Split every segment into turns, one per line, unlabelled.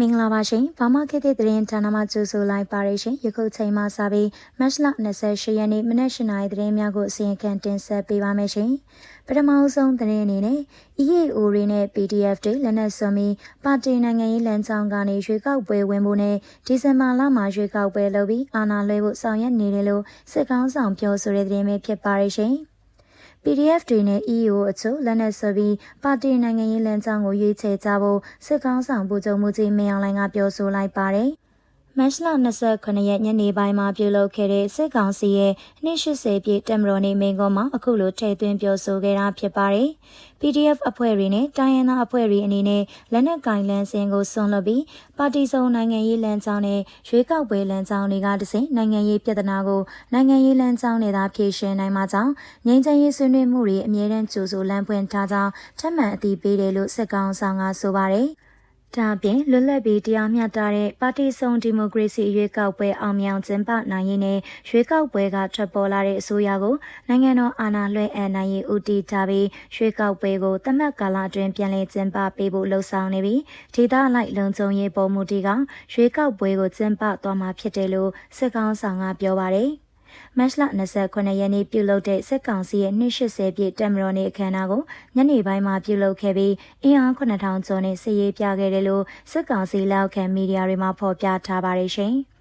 မင်္ဂလာပါရှင်။ဘာမခေတ်တဲ့သတင်းဌာနမှကြိုဆိုလိုက်ပါရရှင်။ယခုချိန်မှစပြီးမတ်လ28ရက်နေ့မနက်၈နာရီသတင်းများကိုအစီရင်ခံတင်ဆက်ပေးပါမယ်ရှင်။ပထမဆုံးသတင်းအနေနဲ့ EAO တွေနဲ့ PDF တွေလက်နက်စွန်ပြီးပါတီနိုင်ငံရေးလမ်းကြောင်းကနေရွေးကောက်ပွဲဝင်ဖို့နဲ့ဒီဇင်ဘာလမှာရွေးကောက်ပွဲလုပ်ပြီးအာဏာလွှဲဖို့ဆောင်ရွက်နေတယ်လို့စစ်ကောင်ဆောင်ပြောဆိုတဲ့သတင်းပဲဖြစ်ပါရရှင်။ PDF တွေနဲ့ EO အချို့လက်နက်ဆွပြီးပါတီနိုင်ငံရေးလမ်းကြောင်းကိုရွေးချယ်ကြဖို့စစ်ကောင်ဆောင်ပူချုပ်မှုကြီးမင်းအောင်လှိုင်ကပြောဆိုလိုက်ပါတယ်။ မတ်လ29ရက်ညနေပိုင်းမှာပြုလုပ်ခဲ့တဲ့စစ်ကောင်စီရဲ့280ပြည့်တက်မတော်နေမိန့်ခွန်းမှာအခုလိုထည့်သွင်းပြောဆိုခဲ့တာဖြစ်ပါတယ်။ PDF အဖွဲ့တွေနဲ့တိုင်းရင်းသားအဖွဲ့တွေအနေနဲ့လက်နက်ကင်လန်းစင်ကိုဆွန်လွတ်ပြီးပါတီစုံနိုင်ငံရေးလမ်းကြောင်းနဲ့ရွေးကောက်ပွဲလမ်းကြောင်းတွေကတစဉ်နိုင်ငံရေးပြဿနာကိုနိုင်ငံရေးလမ်းကြောင်းနဲ့သာဖြေရှင်းနိုင်မှာကြောင့်ငြိမ်းချမ်းရေးဆွေးနွေးမှုတွေအမြဲတမ်းကြိုးဆိုလမ်းဖွင့်ထားကြောင်းထပ်မံအသိပေးတယ်လို့စစ်ကောင်ဆောင်ကဆိုပါတယ်။ ဒါအပြင်လွတ်လပ်ပြီးတရားမျှတတဲ့ပါတီစုံဒီမိုကရေစီရွေးကောက်ပွဲအောင်မြောင်ကျင်းပနိုင်ရေးနဲ့ရွေးကောက်ပွဲကထွက်ပေါ်လာတဲ့အစိုးရကိုနိုင်ငံတော်အာဏာလွှဲအပ်နိုင်ရေးဦးတည်ထားပြီးရွေးကောက်ပွဲကိုတမတ်ကာလအတွင်းပြန်လည်ကျင်းပပေးဖို့လှုံ့ဆော်နေပြီးဒေသလိုက်လုံခြုံရေးပေါ်မူတည်ကရွေးကောက်ပွဲကိုကျင်းပသွားမှာဖြစ်တယ်လို့စစ်ကောင်ဆောင်ကပြောပါတယ်။ မတ်လ29ရက်နေ့ပြုလုပ်တဲ့စစ်ကောင်စီရဲ့280ပြည့်တက်မတော်နေ့အခမ်းအနားကိုညနေပိုင်းမှာပြုလုပ်ခဲ့ပြီးအင်အား9000ကျော်နဲ့စည်ရေးပြခဲ့တယ်လို့စစ်ကောင်စီလက်အောက်ခံမီဒီယာတွေမှာဖော်ပြထားပါတယ်ရှင်။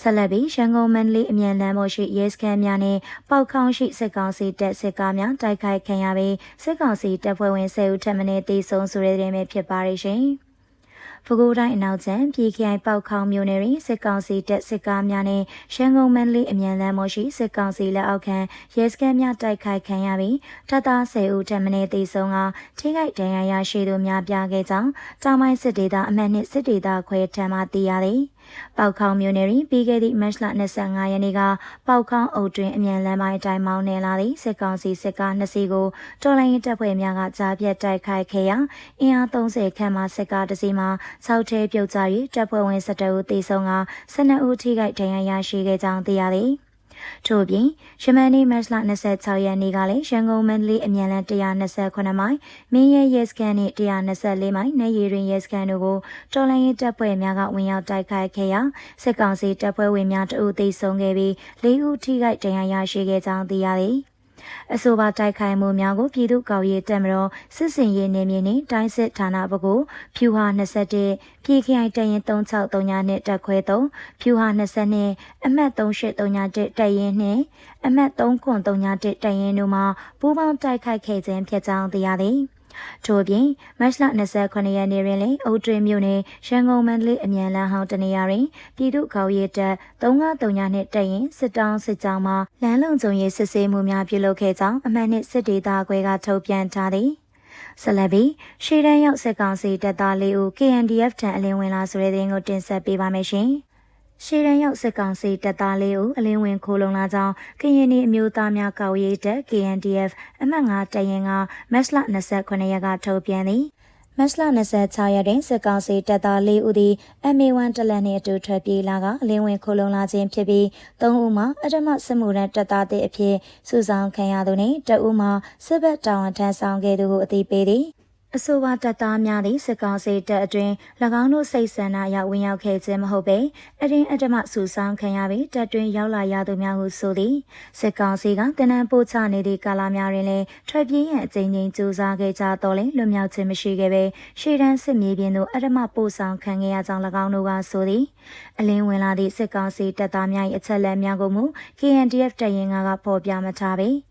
ဆက်လက်ပြီးရန်ကုန်မန္တလေးအမြန်လမ်းပေါ်ရှိရဲစခန်းများနဲ့ပေါခေါင်းရှိစစ်ကောင်စီတပ်စစ်ကားများတိုက်ခိုက်ခံရပြီးစစ်ကောင်စီတပ်ဖွဲ့ဝင်10ဦးထပ်မံတေဆုံးဆိုတဲ့တဲ့ဖြစ်ပါရရှင်။ ပဲခူးတိုင်းအနောက်ကျန်ပြည်ခိုင်ပေါက်ခေါင်းမြို့နယ်တွင်စစ်ကောင်စီတပ်စစ်ကားများနဲ့ရန်ကုန်မန္တလေးအမြန်လမ်းပေါ်ရှိစစ်ကောင်စီလက်အောက်ခံရဲစခန်းများတိုက်ခိုက်ခံရပြီးတပ်သား10ဦးထပ်မံတေဆုံးကထိခိုက်ဒဏ်ရာရရှိသူများပြားခဲ့ကြောင်းတောင်ပိုင်းစစ်ဒေသအမှတ်နှစ်စစ်ဒေသခွဲထံမှသိရသည်။ ပေါခေါမြို့နယ်တွင်ပြီးခဲ့သည့်မတ်လ25ရက်နေ့ကပေါခေါအုပ်တွင်အမြန်လမ်းပိုင်းအတိုင်းမောင်းနေလာသည့်စစ်ကောင်စီစစ်ကား2စီးကိုတော်လိုင်းရင်တပ်ဖွဲ့များကကြားပြတ်တိုက်ခိုက်ခဲ့ရာအင်အား30ခန့်မှစစ်ကားတစ်စီးမှ6ထဲပြုတ်ကျ၍တပ်ဖွဲ့ဝင်17ဦးသေဆုံးက12ဦးထိခိုက်ဒဏ်ရာရရှိခဲ့ကြောင်းသိရသည်။ ထို့ပြင်ယမန်နေ့မတ်လ26ရက်နေ့ကလည်းရန်ကုန်မန္တလေးအမြန်လမ်း129မိုင်မင်းရဲရဲစခန်းနဲ့124မိုင်နေရီရင်ရဲစခန်းတို့ကိုတော်လိုင်းရေးတပ်ဖွဲ့များကဝင်ရောက်တိုက်ခိုက်ခဲ့ရာစစ်ကောင်စီတပ်ဖွဲ့ဝင်များတအုပ်သိဆုံးခဲ့ပြီး၄ဦးထိခိုက်ဒဏ်ရာရရှိခဲ့ကြောင်းသိရသည်။ အဆိုပါတိုက်ခိုက်မှုများကိုပြည်သူ့ကော်ရေးတက်မတော်စစ်စင်ရေးနေမြေနှင့်တိုင်းစစ်ဌာနဘကုဖြူဟာ21ပြည်ခိုင်တရင်3639နဲ့တက်ခွဲ3ဖြူဟာ22အမှတ်3831တက်ရင်နှင့်အမှတ်3931တက်ရင်တို့မှပူးပေါင်းတိုက်ခိုက်ခဲ့ခြင်းဖြစ်ကြောင်းသိရသည်။ ထို့ပြင်မတ်လ29ရက်နေ့တွင်လည်းအုတ်တွင်မြို့နယ်ရန်ကုန်မန္တလေးအမြန်လမ်းဟောင်းတနေရာတွင်ပြည်သူ့ခေါရေးတပ်393နှင့်တက်ရင်စစ်တောင်းစစ်ကြောင်းမှလမ်းလုံခြုံရေးစစ်ဆေးမှုများပြုလုပ်ခဲ့ကြောင်းအမှန်နှင့်စစ်ဒေသခွဲကထုတ်ပြန်ထားသည်ဆလဘီရှေ့တန်းရောက်စစ်ကောင်စီတပ်သားလေးဦး KNDF ထံအလင်းဝင်လာဆိုတဲ့သတင်းကိုတင်ဆက်ပေးပါမယ်ရှင်။ ရှေ့ရန်ရောက်စစ်ကောင်စီတပ်သားလေးဦးအလင်းဝင်ခိုးလုံလာကြောင်းကရင်နီအမျိုးသားများကာဝေးတပ် KNDF အမှတ်9တရင်ကမတ်လ29ရက်ကထုတ်ပြန်သည်မတ်လ26ရက်တွင်စစ်ကောင်စီတပ်သား၄ဦးသည် MA1 တလက်နှင့်အတူထွက်ပြေးလာကအလင်းဝင်ခိုးလုံလာခြင်းဖြစ်ပြီး၃ဦးမှာအထမစစ်မှုထမ်းတပ်သားတဲ့အဖြစ်စုဆောင်ခံရသူနှင့်တဦးမှာစစ်ဘက်တာဝန်ထမ်းဆောင်ခဲ့သူကိုအသိပေးသည် အဆိုပါတပ်သားများသည့်စစ်ကောင်စီတပ်အတွင်း၎င်းတို့စိတ်ဆန္ဒအရဝင်ရောက်ခဲ့ခြင်းမဟုတ်ပေအရင်အတမဆူဆောင်းခံရပြီးတပ်တွင်ရောက်လာရသူများဟုဆိုသည်စစ်ကောင်စီကတနန်ပို့ချနေသည့်ကာလများတွင်လည်းထွက်ပြေးရန်အကြိမ်ကြိမ်ကြိုးစားခဲ့ကြတော့လည်းလွတ်မြောက်ခြင်းမရှိခဲ့ပေရှေ့တန်းစစ်မြေပြင်သို့အတမပို့ဆောင်ခံခဲ့ရကြောင်း၎င်းတို့ကဆိုသည်အလင်းဝင်လာသည့်စစ်ကောင်စီတပ်သားများ၏အချက်လက်များကိုမူ KNDF တပ်ရင်းကဖော်ပြမထားပေ။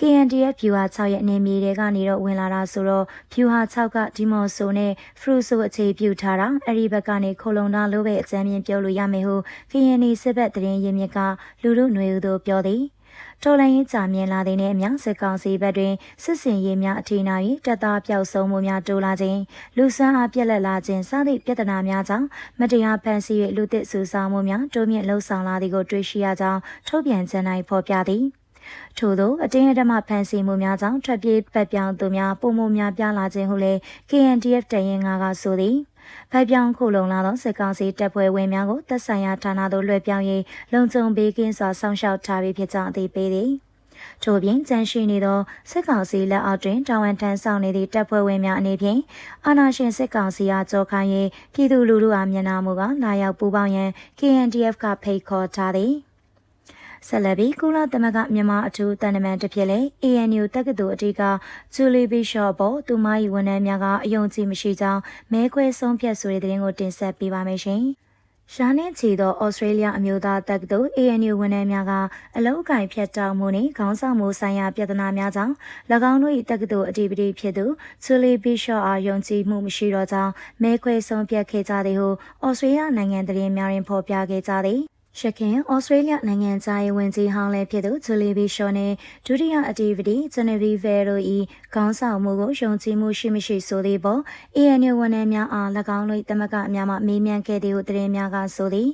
KNDF ဖြူဟာ6ရဲ့အနေမြေတွေကနေတော့ဝင်လာတာဆိုတော့ဖြူဟာ6ကဒီမော်ဆိုနဲ့ဖရူဆိုအခြေပြုထားတာအဲ့ဒီဘက်ကနေခိုလုံတာလို့ပဲအကြမ်းမြင်ပြောလို့ရမယ်ဟု KND စစ်ဘက်တရင်ရင်းမြစ်ကလူတို့ຫນွေဦးတို့ပြောသည်တော်လိုင်းရေးကြာမြင်လာတဲ့နဲ့အများစစ်ကောင်စီဘက်တွင်စစ်စင်ရေးများအထီးနာ၍တပ်သားပျောက်ဆုံးမှုများတိုးလာခြင်းလူဆန်းအားပြက်လက်လာခြင်းစသည့်ပြဿနာများကြောင့်မတရားဖန်ဆီး၍လူသစ်စုဆောင်မှုများတိုးမြင့်လှုံ့ဆော်လာသည်ကိုတွေ့ရှိရကြောင်းထုတ်ပြန်ကြေညာဖော်ပြသည် ထို့သောအတင်းအဓမ္မဖန်ဆီးမှုများကြောင့်ထွက်ပြေးပတ်ပြောင်းသူများပုံမှုများပြားလာခြင်းဟုလည်း KNDF တရင်ငါကဆိုသည်ဖက်ပြောင်းခုလုံလာသောစစ်ကောင်စီတပ်ဖွဲ့ဝင်များကိုတပ်ဆိုင်ရာဌာနသို့လွှဲပြောင်း၍လုံခြုံပေးကင်းစွာစောင့်ရှောက်ထားပြီးဖြစ်ကြောင်းအသိပေးသည်ထို့ပြင်ကြန့်ရှိနေသောစစ်ကောင်စီလက်အောက်တွင်တာဝန်ထမ်းဆောင်နေသည့်တပ်ဖွဲ့ဝင်များအနေဖြင့်အာဏာရှင်စစ်ကောင်စီအားကြောခိုင်း၍ပြည်သူလူထုအားမျက်နှာမူကလာရောက်ပူးပေါင်းရန် KNDF ကဖိတ်ခေါ်ထားသည် ဆက်လက်ပြီးကုလသမဂ္ဂမြန်မာအထူးတန်တမန်တစ်ဖြစ်လေ ANU တက္ကသိုလ်အတီးကဂျူလီဘီရှော့ပေါ်သူမ၏ဝန်ထမ်းများကအယုံကြည်မရှိကြောင်းမဲခွဲဆုံးဖြတ်ဆိုတဲ့သတင်းကိုတင်ဆက်ပေးပါမယ်ရှင်။ရှားနှင်းချီသောဩစတြေးလျအမျိုးသားတက္ကသိုလ် ANU ဝန်ထမ်းများကအလုတ်ကင်ဖြတ်တောက်မှုနှင့်ခေါင်းဆောင်မှုဆိုင်ရာပြဿနာများကြောင့်၎င်းတို့၏တက္ကသိုလ်အဓိပတိဖြစ်သူဂျူလီဘီရှော့အားယုံကြည်မှုမရှိတော့ကြောင်းမဲခွဲဆုံးဖြတ်ခဲ့ကြသည်ဟုဩစတြေးလျနိုင်ငံသတင်းများတွင်ဖော်ပြခဲ့ကြသည်။ ရခင်ဩစတြေးလျနိုင်ငံသားရေးဝန်ကြီးဟောင်းလည်းဖြစ်သူဂျူလီဘီရှော့နဲ့ဒုတိယအတီဗီတီဂျနီဗီဗဲရိုဤခေါင်းဆောင်မှုကိုယုံကြည်မှုရှိမရှိဆိုသေးပေါ် ANU ဝန်ထမ်းများအား၎င်းတို့တမကအများမှမေးမြန်းခဲ့သည်ဟုသတင်းများကဆိုသည်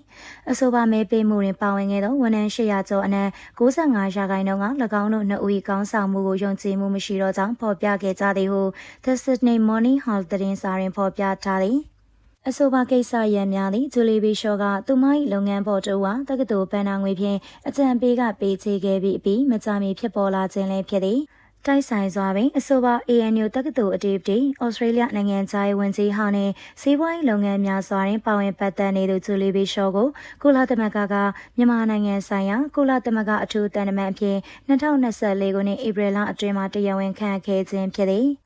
အဆိုပါမဲပေးမှုတွင်ပါဝင်ခဲ့သောဝန်ထမ်း800ကျော်အနက်65ရာခိုင်နှုန်းက၎င်းတို့နှစ်ဦး၏ခေါင်းဆောင်မှုကိုယုံကြည်မှုမရှိတော့ကြောင်းဖော်ပြခဲ့ကြသည်ဟု The Sydney Morning Hall သတင်းစာတွင်ဖော်ပြထားသည် အဆိုပါကိစ္စရန်များသည့်ဂျူလီဘီရှော့ကသူမ၏လုပ်ငန်းပေါ်တူဝါတက္ကသိုလ်ပန်းနာငွေဖြင့်အကြံပေးကပေးချေခဲ့ပြီးပြီးမကြမီဖြစ်ပေါ်လာခြင်းလည်းဖြစ်သည်တိုက်ဆိုင်စွာပင်အဆိုပါ ANU တက္ကသိုလ်အတီးတီဩစတြေးလျနိုင်ငံသားရေးဝန်ကြီးဟောင်းနှင့်စီးပွားရေးလုပ်ငန်းများစွာတွင်ပါဝင်ပတ်သက်နေသူဂျူလီဘီရှော့ကိုကုလသမဂ္ဂကမြန်မာနိုင်ငံဆိုင်ရာကုလသမဂ္ဂအထူးတန်တမန်အဖြစ်2024ခုနှစ်ဧပြီလအတွင်းမှာတရားဝင်ခန့်ခဲ့ခြင်းဖြစ်သည်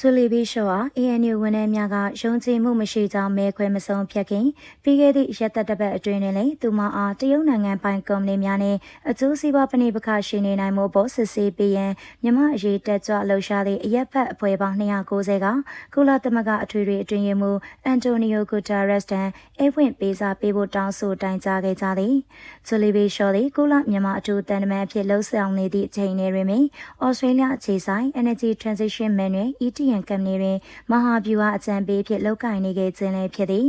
ဆူလီဘီရှော့ဟာ ANU ဝန်ထမ်းများကယုံကြည်မှုမရှိကြောင်းမဲခွဲမဆုံးဖြတ်ခင်ပြီးခဲ့သည့်ရက်သက်တပတ်အတွင်းတွင်လည်းသူမအားတရုတ်နိုင်ငံပိုင်ကုမ္ပဏီများနှင့်အကျိုးစီးပွားပဏိပခရှိနေနိုင်မှုပေါ်စစ်ဆေးပေးရန်မြမအရေးတက်ကြွလှုပ်ရှားသည့်အရက်ဖက်အဖွဲ့ပေါင်း290ကကုလသမဂ္ဂအထွေထွေအတွင်းရေးမှူးအန်တိုနီယိုဂူတာရက်စ်တန်အိဖွင့်ပေးစာပေးဖို့တောင်းဆိုတိုင်ကြားခဲ့ကြသည်ဆူလီဘီရှော့သည်ကုလမြန်မာအထူးတန်တမန်အဖြစ်လှုပ်ဆောင်နေသည့်အချိန်တွင်ပင်ဩစတြေးလျအခြေဆိုင် Energy Transition Manual ET CDN ကမ္ပဏီတွင် မဟာဗျူဟာအကြံပေးဖြစ်လုပ်ကိုင်နေခဲ့ခြင်းလည်းဖြစ်သည်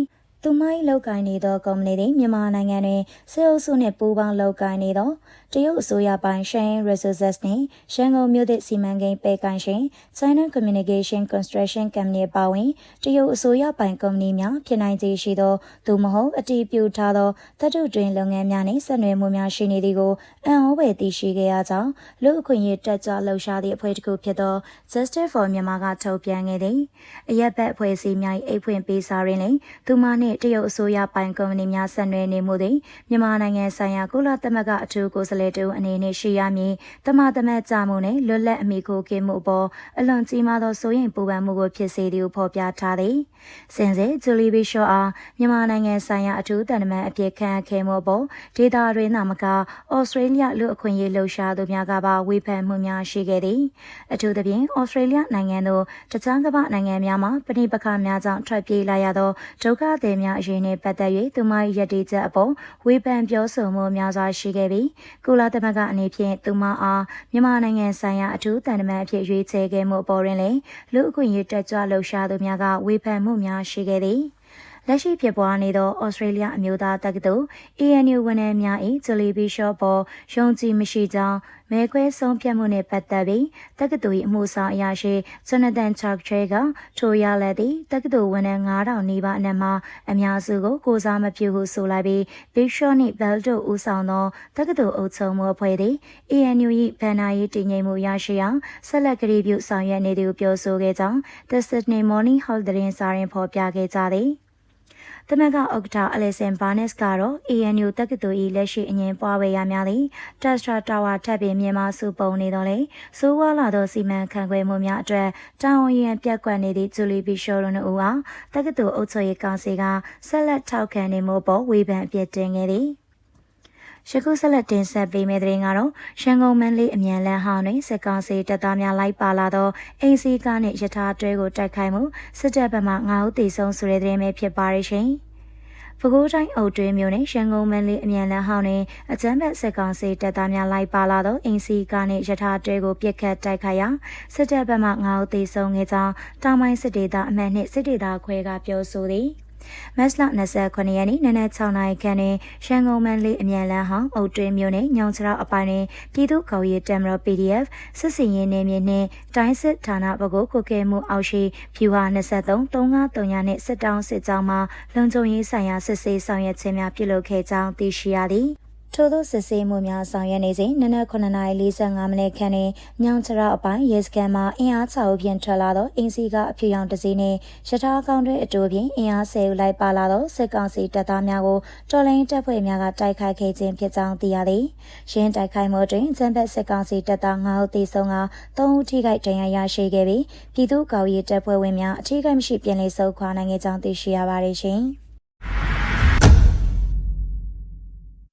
သူမိုင်းလောက်ကိုင်းနေသောကုမ္ပဏီတွေမြန်မာနိုင်ငံတွင်စေအုပ်စုနှင့်ပူးပေါင်းလောက်ကိုင်းနေသောတရုတ်အစိုးရပိုင်း Shine Resources နှင့်ရန်ကုန်မြို့သစ်စီမံကိန်းပေကိုင်းရှင် China Communication Construction Company ပါဝင်တရုတ်အစိုးရပိုင်းကုမ္ပဏီများဖြစ်နိုင်ခြေရှိသောသို့မဟုတ်အတီးပြထားသောတတုတွင်လုပ်ငန်းများနှင့်ဆက်နွယ်မှုများရှိနေသည်ကိုအံ့ဩဖွယ်သိရှိခဲ့ရကြောင်းလူအခွင့်အရေးတက်ကြလှုပ်ရှားသည့်အဖွဲ့တစ်ခုဖြစ်သော Justice for Myanmar ကထုတ်ပြန်ခဲ့သည်အရက်ဘက်အဖွဲ့အစည်းများ၏အိတ်ဖွင့်ပေးစာရင်းလည်းသူမနှင့်တရုတ်အစိုးရပိုင်ကုမ္ပဏီများဆက်နွယ်နေမှုသည်မြန်မာနိုင်ငံဆိုင်ရာကုလသမဂ္ဂအထူးကိုယ်စားလှယ်တူအနေနဲ့ရှိရမည်တမသမတ်ကြမှုနဲ့လွတ်လပ်အမိကိုကင်းမှုအပေါ်အလွန်ကြီးမားသောစိုးရိမ်ပူပန်မှုကိုဖြစ်စေသည်ဟုဖော်ပြထားသည်စင်စေဂျူလီဘီရှော့အားမြန်မာနိုင်ငံဆိုင်ရာအထူးတန်တမန်အဖြစ်ခံခဲ့မှုပေါ်ဒေတာတွင်သာမကဩစတြေးလျလူအခွင့်အရေးလှုပ်ရှားသူများကပါဝေဖန်မှုများရှိခဲ့သည်အထူးသဖြင့်ဩစတြေးလျနိုင်ငံသို့တခြားကမ္ဘာနိုင်ငံများမှာပဋိပက္ခများကြောင့်ထွက်ပြေးလာရသောဒုက္ခသည်များအရေးနှင့်ပတ်သက်၍သူမ၏ရည်တည်ချက်အပေါ်ဝေဖန်ပြောဆိုမှုများစွာရှိခဲ့ပြီးကုလသမဂ္ဂအနေဖြင့်သူမအားမြန်မာနိုင်ငံဆိုင်ရာအထူးတန်တမန်အဖြစ်ရွေးချယ်ခဲ့မှုအပေါ်တွင်လည်းလူအခွင့်အရေးတက်ကြွလှုပ်ရှားသူများကဝေဖန်မှုများရှိခဲ့သည် လက်ရှိဖြစ်ပွားနေသောဩစတြေးလျအမျိုးသားတက္ကသိုလ် ANU ဝန်ထမ်းများ၏ဂျလီဘီရှော့ပေါ်ယုံကြည်မရှိကြောင်းမဲခွဲဆုံးဖြတ်မှုနှင့်ပတ်သက်ပြီးတက္ကသိုလ်၏အမှုဆောင်အရာရှိဂျနသန်ချော့ချေကထိုရလက်သည့်တက္ကသိုလ်ဝန်ထမ်း9000နီးပါးအနက်မှအများစုကိုကိုစားမပြုဟုဆိုလိုက်ပြီးဘီရှော့နှင့်ဘဲလ်တို့ဦးဆောင်သောတက္ကသိုလ်အုပ်ချုပ်မှုအဖွဲ့သည် ANU ၏ဗန်နာရေးတည်ငြိမ်မှုရရှိအောင်ဆက်လက်ကြိပြုဆောင်ရွက်နေသည်ဟုပြောဆိုခဲ့ကြောင်း The Sydney Morning Herald သတင်းစာတွင်ဖော်ပြခဲ့ကြသည် သမဂဥက္ကဋ္ဌအလက်ဆန်ဘာနက်စ်ကတော့ ANU တက္ကသိုလ်၏လက်ရှိအငင်းပွားဝေရများသည့်တက်စထရာတာဝါထပ်ပြီးမြန်မာစုပုံနေတော့လေစိုးဝါလာသောစီမံခန့်ခွဲမှုများအတွက်တာဝန်ရန်ပြတ်ကွက်နေသည့်ဂျူလီဘီရှော်ရုံတို့အားတက္ကသိုလ်အုပ်ချုပ်ရေးကောင်စီကဆက်လက်ထောက်ခံနေမှုပေါ်ဝေဖန်အပြစ်တင်ခဲ့သည် ယခုဆက်လက်တင်ဆက်ပေးမယ့်သတင်းကတော့ရန်ကုန်မန်းလေးအမြန်လန်းဟောင်းတွင်စစ်ကောင်စီတပ်သားများလိုက်ပါလာသောအိမ်စီကားနှင့်ယထာတွဲကိုတိုက်ခိုက်မှုစစ်တပ်ဘက်မှ9ဦးသေဆုံးဆိုတဲ့သတင်းပဲဖြစ်ပါရရှင်။ပဲခူးတိုင်းအုပ်တွင်းမြို့နယ်ရန်ကုန်မန်းလေးအမြန်လန်းဟောင်းတွင်အကြမ်းဖက်စစ်ကောင်စီတပ်သားများလိုက်ပါလာသောအင်စီကားနှင့်ယထာတဲကိုပြစ်ခတ်တိုက်ခိုက်ရာစစ်တပ်ဘက်မှ9ဦးသေဆုံးခဲ့ကြောင်းတောင်ပိုင်းစစ်ဒေသအမှတ်နှင့်စစ်ဒေသခွဲကပြောဆိုသည်။ မတ်လ29ရက်နေ့နနက်6နာရီခန့်တွင်ရန်ကုန်မန်းလေးအမြန်လန်းဟောင်းအုတ်တွင်းမြို့နယ်ညောင်ချောက်အပိုင်းတွင်ပြည်သူ့ကော်ရေးတမ်မတော် PDF စစ်စင်ရေးနေမြေနှင့်တိုင်းစစ်ဌာနဘကိုကိုကဲမှုအောက်ရှိဖြူဟာ23 353ညနှင့်စစ်တောင်းစစ်ကြောင်းမှလုံခြုံရေးဆိုင်ရာစစ်ဆေးဆောင်ရွက်ခြင်းများပြုလုပ်ခဲ့ကြောင်းသိရှိရသည် ထို့သောစစ်ဆေးမှုများဆောင်ရွက်နေစဉ်နနက်9:45မိနစ်ခန့်တွင်ညောင်ချရအပိုင်းရဲစခန်းမှအင်အား6ဦးဖြင့်ထွက်လာသောအင်းစီကအဖြူရောင်တစ်စီးနှင့်ရထားကောင်းတွဲအတူဖြင့်အင်အား10ဦးလိုက်ပါလာသောစစ်ကောင်စီတပ်သားများကိုတော်လိုင်းတပ်ဖွဲ့များကတိုက်ခိုက်ခဲ့ခြင်းဖြစ်ကြောင်းသိရသည်။ရင်းတိုက်ခိုက်မှုတွင်စံဘက်စစ်ကောင်စီတပ်သား9ဦးသေဆုံးက3ဦးထိခိုက်ဒဏ်ရာရရှိခဲ့ပြီးပြည်သူ့ကော်ရေးတပ်ဖွဲ့ဝင်များအထိခိုက်မရှိပြန်လည်ဆုတ်ခွာနိုင်ခဲ့ကြောင်းသိရှိရပါတယ်ရှင်။